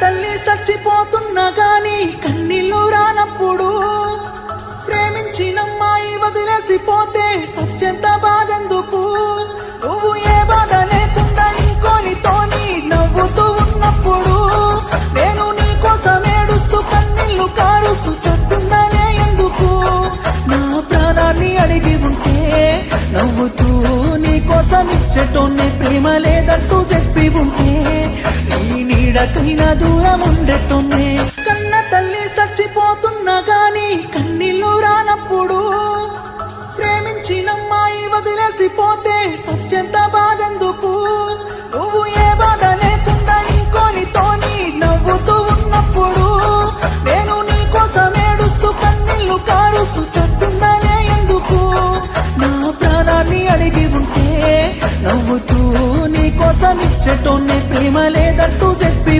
తల్లి చచ్చిపోతున్నా గాని కన్నీళ్ళు రానప్పుడు ప్రేమించినమ్మాయి వదిలేసిపోతే సత్యంత బాధెందుకు? నువ్వు ఏ బాధ లేకుండా ఇంకోనితోని నవ్వుతూ ఉన్నప్పుడు నేను నీ కోసం ఏడుస్తూ కన్నీళ్ళు కారుస్తూ చేస్తున్నానే ఎందుకు? నా ప్రాణాన్ని అడిగి ఉంటే నవ్వుతూ నీ కోసం ఇచ్చటోనే ప్రేమ లేదంటూ చెప్పి ఉంటే ఎక్కడికైనా దూరం ఉండేట్టుంది కన్న తల్లి చచ్చిపోతున్నా గాని కన్నీళ్ళు రానప్పుడు ప్రేమించిన అమ్మాయి వదిలేసిపోతే సత్యంత బాధెందుకు? నువ్వు ఏ బాధ లేకుండా ఇంకోనితోని నవ్వుతూ ఉన్నప్పుడు నేను నీ కోసం ఏడుస్తూ కన్నీళ్ళు కారుస్తూ చస్తుందనే ఎందుకు? నా ప్రాణాన్ని అడిగి ఉంటే నవ్వుతూ నీ కోసం ఇచ్చేటోనే ప్రేమ లేదంటూ చెప్పి